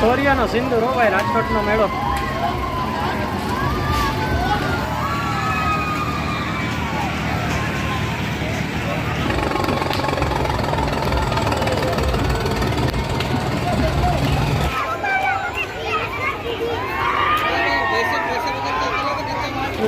સોરિયાનો હો ભાઈ, રાજકોટનો મેળો.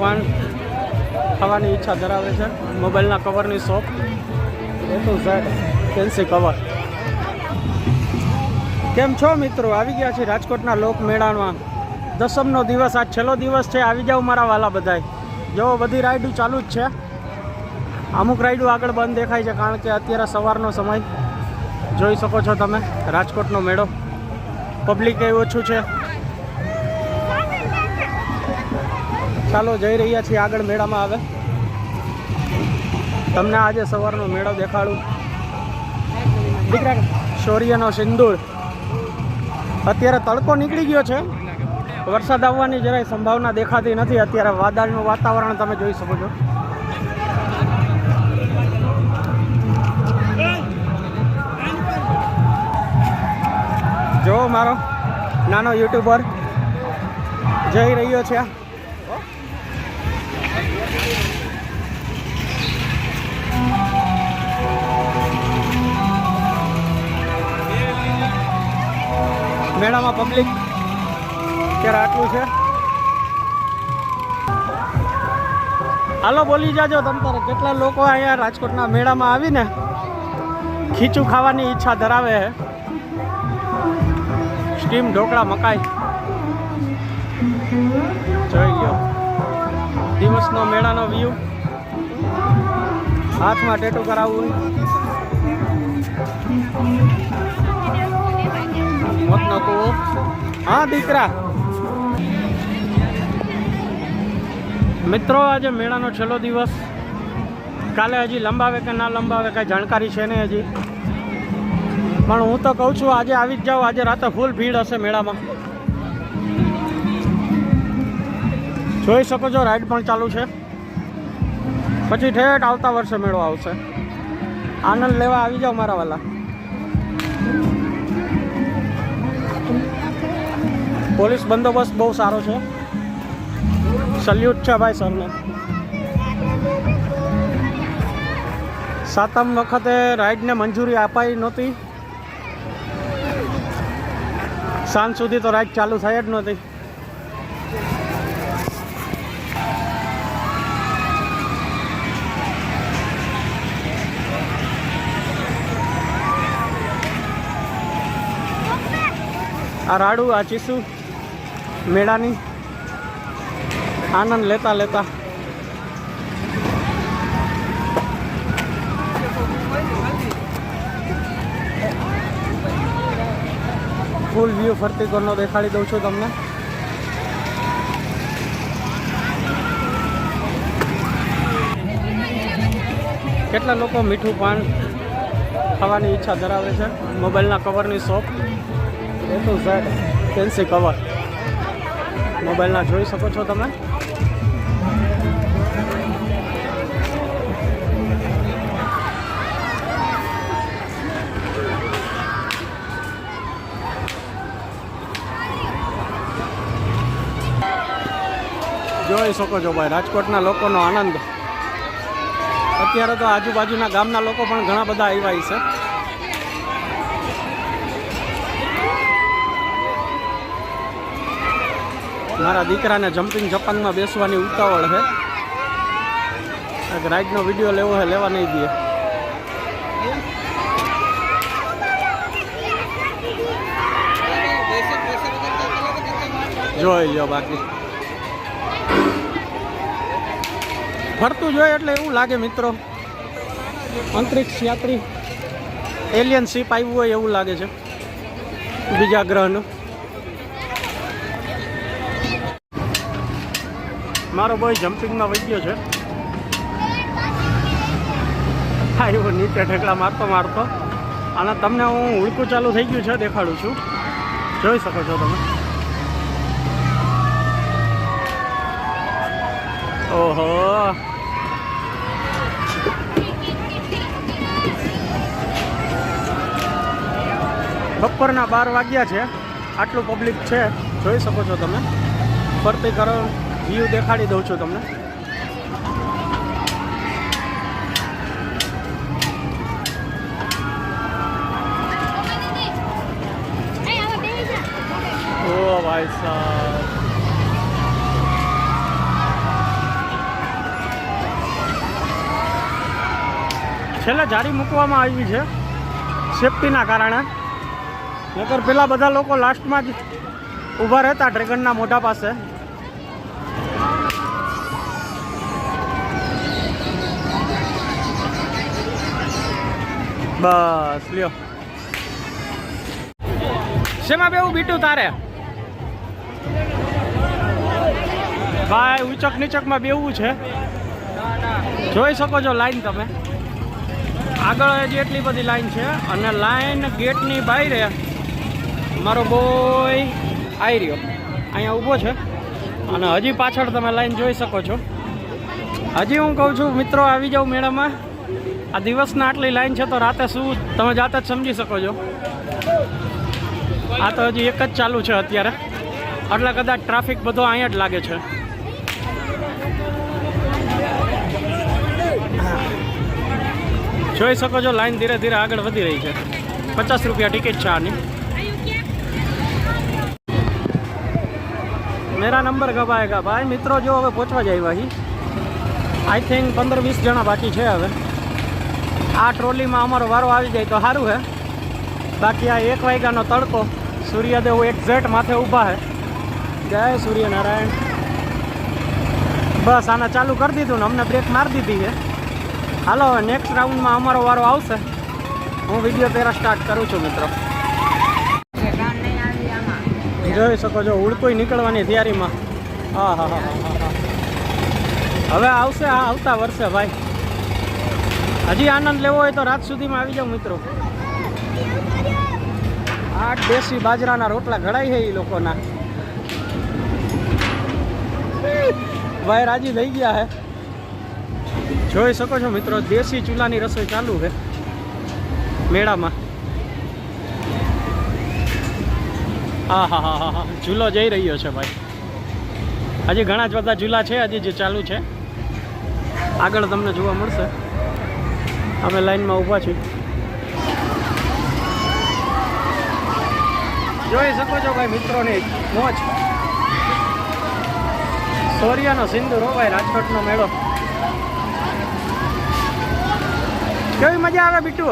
પણ ખાવાની ઈચ્છા ધરાવે છે. મોબાઈલના કવરની શોપ એ તો ઝેડ ફેન્સી કવર કેમ છો મિત્રો? આવી ગયા છે રાજકોટના લોકમેળામાં. દસમનો દિવસ, આજ છેલ્લો દિવસ છે. આવી જાઓ મારા વાલા બધાય. જો બધી રાઈડું ચાલુ જ છે. અમુક રાઈડું આગળ બંધ દેખાય છે, કારણ કે અત્યારે સવારનો સમય. જોઈ શકો છો તમે, રાજકોટનો મેળો. પબ્લિક એ ઓછું છે. ચાલો, જઈ રહ્યા છીએ આગળ મેળામાં આવે તમને આજે સવારનો મેળો દેખાડું. દીકરા, શૌર્યનો સિંદૂર. અત્યારે તડકો નીકળી ગયો છે. વરસાદ આવવાની જરાય સંભાવના દેખાતી નથી. અત્યારે વાદળનું વાતાવરણ તમે જોઈ શકો છો. જો મારો નાનો યુટ્યુબર જઈ રહ્યો છે. મેળામાં પબ્લિક અત્યારે આટલું છે. હાલો બોલી જાજો તમ તારે કેટલા લોકો અહીંયા રાજકોટના મેળામાં આવીને ખીચું ખાવાની ઈચ્છા ધરાવે છે. સ્ટીમ ઢોકળા મકાઈ. જોઈ ગયો દિવસનો મેળાનો વ્યૂ હાથમાં ટેટુ કરાવવું. મોતનો કૂવો હા, દીકરા. મિત્રો, આજે મેળાનો છેલ્લો દિવસ. કાલે હજી લંબાવે કે ના લંબાવે કાંઈ જાણકારી છે નહીં હજી. પણ હું તો કહું છું, આજે આવી જ જાઉં આજે રાતે ફૂલ ભીડ હશે મેળામાં. જોઈ શકો છો રાઈડ પણ ચાલુ છે. પછી ઠેઠ આવતા વર્ષે મેળો આવશે. આનંદ લેવા આવી જાઓ મારા વાલા. પોલીસ બંદોબસ્ત બહુ સારો છે. સલ્યુટ છે ભાઈ સરને. સાતમ વખતે રાઈડને મંજૂરી અપાઈ નહોતી. સાંજ સુધી તો રાઈડ ચાલુ થઈ જ નહોતી. આ રાડું, આ ચીસુ. મેળાની આનંદ લેતા લેતા. ફૂલ વ્યૂ ફરતી ઘરનો દેખાડી દઉં છું તમને. કેટલા લોકો મીઠું પાન ખાવાની ઈચ્છા ધરાવે છે? મોબાઈલના કવરની શોપ એ તો ઝેડ ફેન્સી કવર મોબાઈલના જોઈ શકો છો તમે. જોઈ શકો છો ભાઈ, રાજકોટના લોકોનો આનંદ. અત્યારે તો આજુબાજુના ગામના લોકો પણ ઘણા બધા આવ્યા છે. મારા દીકરાને જમ્પિંગ જપાનમાં બેસવાની ઉતાવળ છે. રાઈડનો વીડિયો લેવો છે, લેવા નહીં દે. જોઈ લો બાકી. ફરતું જોઈએ એટલે એવું લાગે મિત્રો. અંતરિક્ષ યાત્રી એલિયન શિપ આવ્યું હોય એવું લાગે છે. બીજા ગ્રહનું. મારો બોય જમ્પિંગમાં વહી ગયો છે. એવો નીચે ઢેકડા મારતો મારતો. અને તમને હું ઉડકું ચાલુ થઈ ગયું છે, દેખાડું છું. જોઈ શકો છો તમે. ઓહો. બપોરના બાર વાગ્યા છે. આટલું પબ્લિક છે. જોઈ શકો છો તમે. ફરતી કરો વ્યૂ દેખાડી દઉં છું તમને. ઓ ભાઈ સાહેબ. છેલ્લે જારી મૂકવામાં આવી છે સેફટીના કારણે. નકર પેલા બધા લોકો લાસ્ટમાં જ ઊભા રહેતા ડ્રેગનના મોઢા પાસે. બસ, લ્યો. શેમાં બેવું બીટું તારે? ભાઈ, ઉચક નીચકમાં બેવું છે. જોઈ શકો છો લાઈન તમે. આગળ હજી એટલી બધી લાઈન છે અને લાઈન ગેટની બહાર મારો બોય આવી રહ્યો. અહીંયા ઊભો છે. અને હજી પાછળ તમે લાઈન જોઈ શકો છો. હજી હું કહું છું, મિત્રો, આવી જાઉં મેળામાં. આ દિવસના આટલી લાઈન છે તો રાતે શું તમે જાતે જ સમજી શકો છો? આ તો હજી એક જ ચાલુ છે અત્યારે. એટલે કદાચ ટ્રાફિક બધો અહીંયા જ લાગે છે. જોઈ શકો છો લાઈન ધીરે ધીરે આગળ વધી રહી છે. પચાસ રૂપિયા ટિકિટ છે આની. મેરા નંબર કબ આएगा ભાઈ મિત્રો જો હવે પહોંચવા જાય ભાઈ આઈ થિંક પંદર વીસ જણા બાકી છે હવે. આ ટ્રોલીમાં અમારો વારો આવી જાય તો સારું હે. બાકી આ એક વાગ્યાનો તડકો. સૂર્યદેવ એક્ઝેક્ટ માથે ઊભા છે જય સૂર્યનારાયણ. બસ આને ચાલુ કરી દીધું ને અમને બ્રેક મારી દીધી છે. હાલો, હવે નેક્સ્ટ રાઉન્ડમાં અમારો વારો આવશે. હું વીડિયો પહેલાં સ્ટાર્ટ કરું છું મિત્રો. જોઈ શકો છો ઉડકોઈ નીકળવાની તૈયારીમાં. હા હા હા હા હા. હવે આવશે આ આવતા વર્ષે, ભાઈ. હજી આનંદ લેવો હોય તો રાત સુધીમાં આવી જાઓ મિત્રો. આઠ દેશી બાજરાના રોટલા ઘડાઈ છે એ લોકોના. ભાઈ રાજી થઈ ગયા હે. જોઈ શકો છો મિત્રો, દેશી ચૂલાની રસોઈ ચાલુ છે મેળામાં. હા હા હા હા, ચૂલો જઈ રહ્યો છે ભાઈ. હજી ઘણા જ બધા ચૂલા છે, હજી જે ચાલુ છે. આગળ તમને જોવા મળશે. અમે લાઈનમાં ઊભા છીએ. જોઈ શકો છો ભાઈ મિત્રોની મોજ. સૂર્યનો સિંદૂર, હો ભાઈ, રાજકોટનો મેળો. કેવી મજા આવે બીટુ?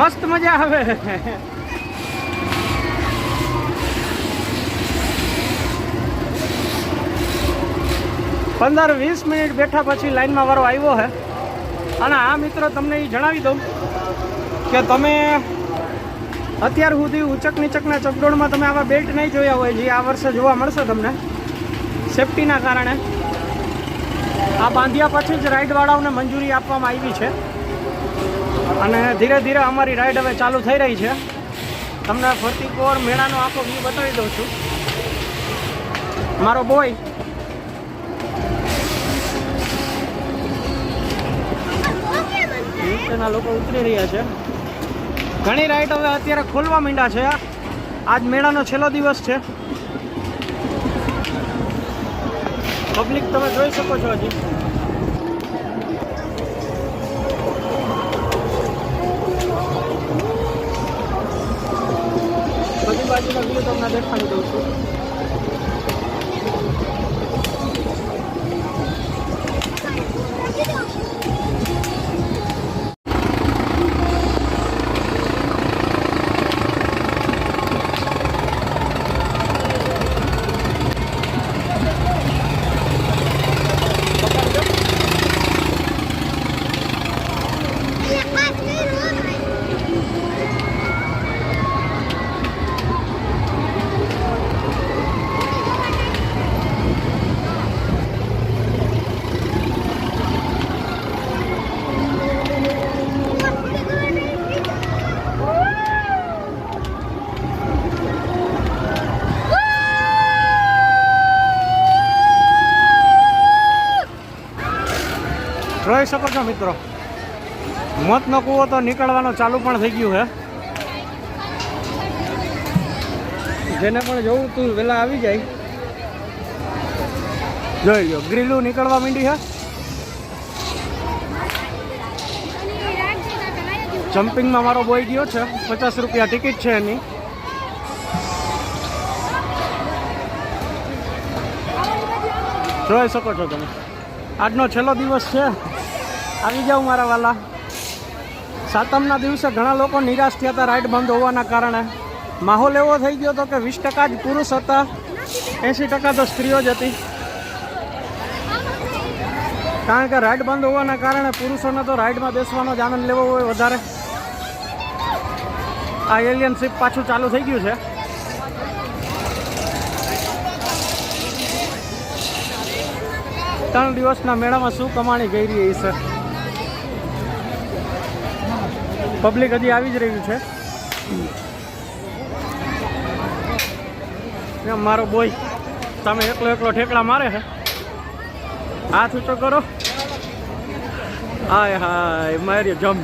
મસ્ત મજા આવે. પંદર વીસ મિનિટ બેઠા પછી લાઈનમાં વારો આવ્યો છે અને આ મિત્રો તમને એ જણાવી દઉં કે તમે અત્યાર સુધી ઉચક નીચકના ચકડોળમાં તમે આવા બેલ્ટ નહીં જોયા હોય જે આ વર્ષે જોવા મળશે તમને. સેફટીના કારણે આ બાંધ્યા પછી જ રાઈડવાળાઓને મંજૂરી આપવામાં આવી છે. અને ધીરે ધીરે અમારી રાઈડ હવે ચાલુ થઈ રહી છે. તમને ફરતી કોર મેળાનો આખો વ્યૂ બતાવી દઉં છું. મારો બોય નીચેના લોકો ઉતરી રહ્યા છે. ઘણી રાઈડ હવે અત્યારે ખોલવા માંડ્યા છે આજ મેળાનો છેલ્લો દિવસ છે. પબ્લિક તમે જોઈ શકો છો હજી. બાજુના વ્યૂ તમને દેખાડી દઉં છું. જોઈ શકો છો મિત્રો. મોતનો કૂવો તો નીકળવાનો ચાલુ પણ થઈ ગયું છે. જેને પણ જોવું તું વહેલા આવી જાય. જોઈ લો ગ્રીલું નીકળવા માંડી છે. જમ્પિંગમાં મારો બોય ગયો છે. પચાસ રૂપિયા ટિકિટ છે એની. જોઈ શકો છો તમે. આજનો છેલ્લો દિવસ છે. આવી જાઉં મારા વાલા. સાતમના દિવસે ઘણા લોકો નિરાશ થયા હતા રાઈડ બંધ હોવાના કારણે. માહોલ એવો થઈ ગયો હતો કે વીસ ટકા જ પુરુષ હતા. એંસી ટકા તો સ્ત્રીઓ જ હતી. કારણ કે રાઈડ બંધ હોવાના કારણે પુરુષોને તો રાઈડમાં બેસવાનો જ આનંદ લેવો હોય વધારે. આ એલિયન શિપ પાછું ચાલુ થઈ ગયું છે. ત્રણ દિવસના મેળામાં શું કમાણી ગઈ રહી છે? પબ્લિક હજી આવી જ રહ્યું છે. મારો બોય તમે એકલો એકલો ઠેકડા મારે છે? હાથ ઊંચો કરો. હાય હાય મારી જમ્પ